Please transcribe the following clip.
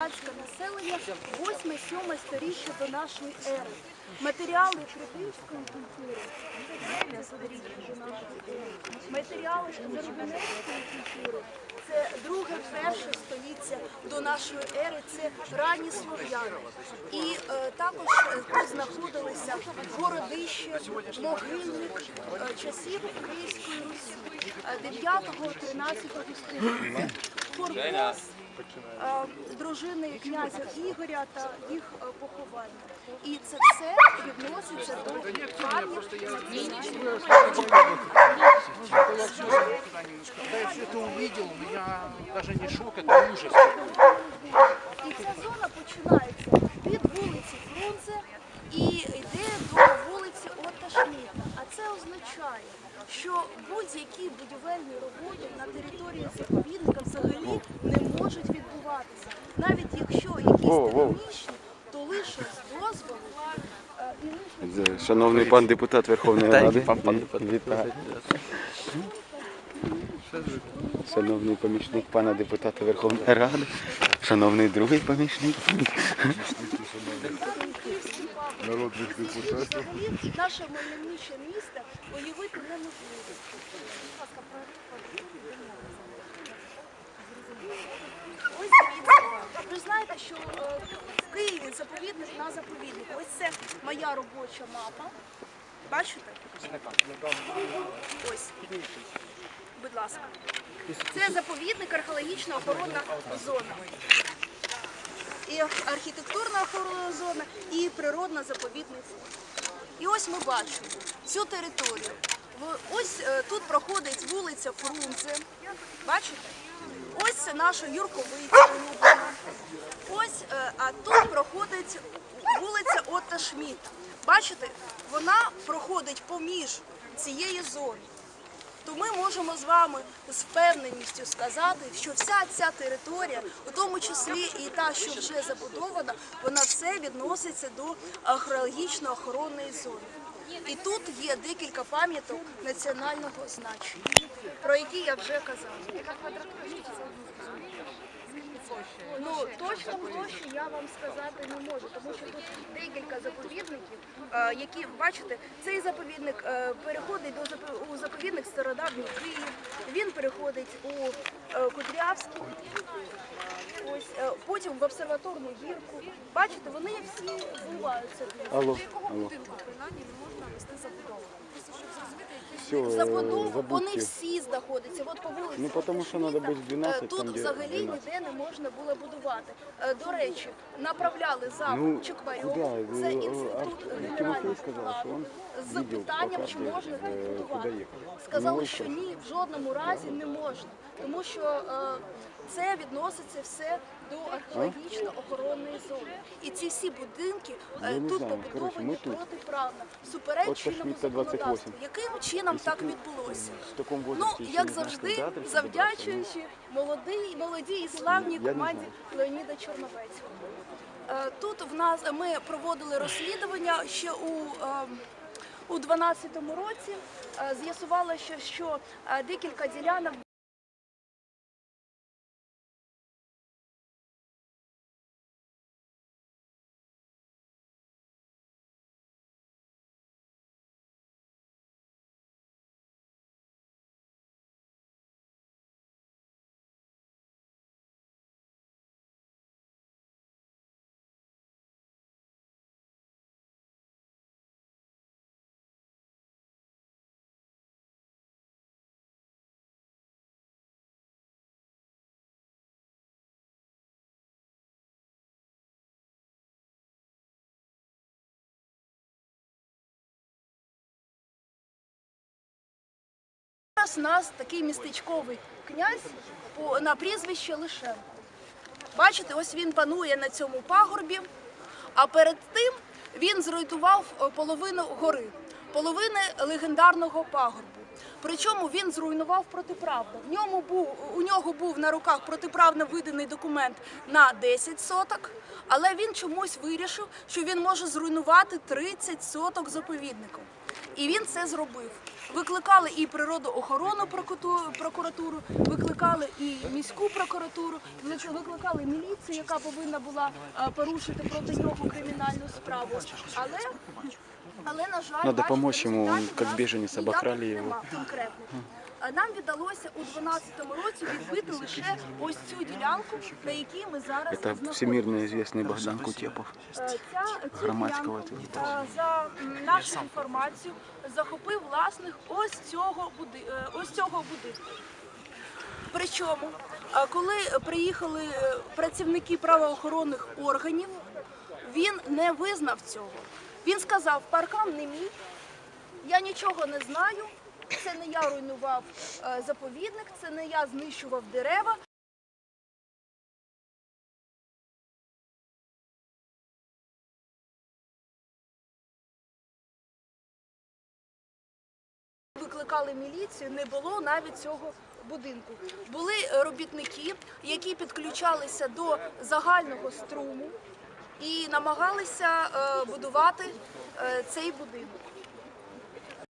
Карпатське населення 8-7 сторіччя до нашої ери. Матеріали трипільської культури це сторіччя до нашої ери. Матеріали зарубинецької культури це друге, перше століття до нашої ери, це ранні слов'яни. І е, також е, тут знаходилися городище, могильник е, часів Київської Русі е, 9-13 століття. Форпост е, дружини князя Ігоря та їх е, поховання. І це все відноситься до я все это увидел, у меня даже не шок, это ужас. І ця зона починається від вулиці Фрунзе і йде до вулиці Отто А це означає, що будь-які будівельні роботи на території заповідника взагалі не можуть відбуватися. Навіть то лише з дозволу е, Шановний пан депутат Верховної Ради. Вітаю. Шановний помічник пана депутата Верховної Ради. Шановний другий помічник. народних депутатів. Наше мальовниче місто уявити неможливо. Будь ласка, про- Ось дивіться, ви знаєте, що е, в Києві заповідник на заповідник. Ось це моя робоча мапа. Бачите? Ось. Будь ласка. Це заповідник, археологічна охоронна зона і архітектурна охоронна зона, і природна заповідний фонд. І ось ми бачимо цю територію. Ось е, тут проходить вулиця Фрунзе. Бачите? Ось це наша Юрковиця улюблена. Ось, е, а тут проходить вулиця Отто Шмідта. Бачите, вона проходить поміж цією зоною то ми можемо з вами з впевненістю сказати, що вся ця територія, у тому числі і та, що вже забудована, вона все відноситься до археологічно-охоронної зони. І тут є декілька пам'яток національного значення, про які я вже казала. Ну точно площі я вам сказати не можу, тому що тут декілька заповідників, е, які бачите, цей заповідник е, переходить до запо- у заповідник Стародавній Київ. Він переходить у е, Кудрявський. Ось е, потім в обсерваторну гірку. Бачите, вони всі зливаються. Алло, алло. Все, Забудову вони всі знаходяться. От по вулиці. Ну, тому що треба бути 12 е, Тут там, де взагалі 12. ніде не можна було будувати. Е, До речі, направляли Ну, замок Чекмарьов. куда? Це Э, інститут генерального плану. з питанням, чи можна тут будувати. Сказали, Ну, що ні, в жодному разі не можна, тому що е, це відноситься все до археологічно-охоронної зони. І ці всі будинки е, не тут знаю. Коротше, побудовані тут. протиправно, От супереч Шмідта 28. законодавству. Яким чином так відбулося? В такому Ну, возрасте як не завжди, завдячуючи молодій, молодій і славній Я не команді Леоніда Чорновецького. Е, Тут в нас ми проводили розслідування ще у. ем, У 12-му році е, з'ясувалося, що е, декілька ділянок Зараз нас такий містечковий князь на прізвище Лишенко. Бачите, ось він панує на цьому пагорбі, а перед тим він зруйнував е, половину гори, половини легендарного пагорбу. Причому він зруйнував протиправно. В ньому був у нього був на руках протиправно виданий документ на 10 соток, але він чомусь вирішив, що він може зруйнувати 30 соток заповідником. І він це зробив. Викликали і природоохоронну прокуратуру, викликали і міську прокуратуру, вик- викликали міліцію, яка повинна була е, порушити проти нього кримінальну справу. Але, але на жаль, Надо допоможемо помочь ему, он как беженец, обокрали его. А Нам віддалося у 2012 році відбити лише ось цю ділянку, на якій ми зараз Это всемирно известный Богдан Кутепов. Е, Ця, цю Громадського ділянку, е, за нашу інформацію захопив власник ось цього буди... е, ось цього будинку. Причому, е, коли приїхали е, працівники правоохоронних органів, він не визнав цього. Він сказав, паркан не мій, я нічого не знаю, це не я руйнував е, заповідник, це не я знищував дерева. Викликали міліцію, не було навіть цього будинку. Були робітники, які підключалися до загального струму і намагалися е, будувати е, цей будинок.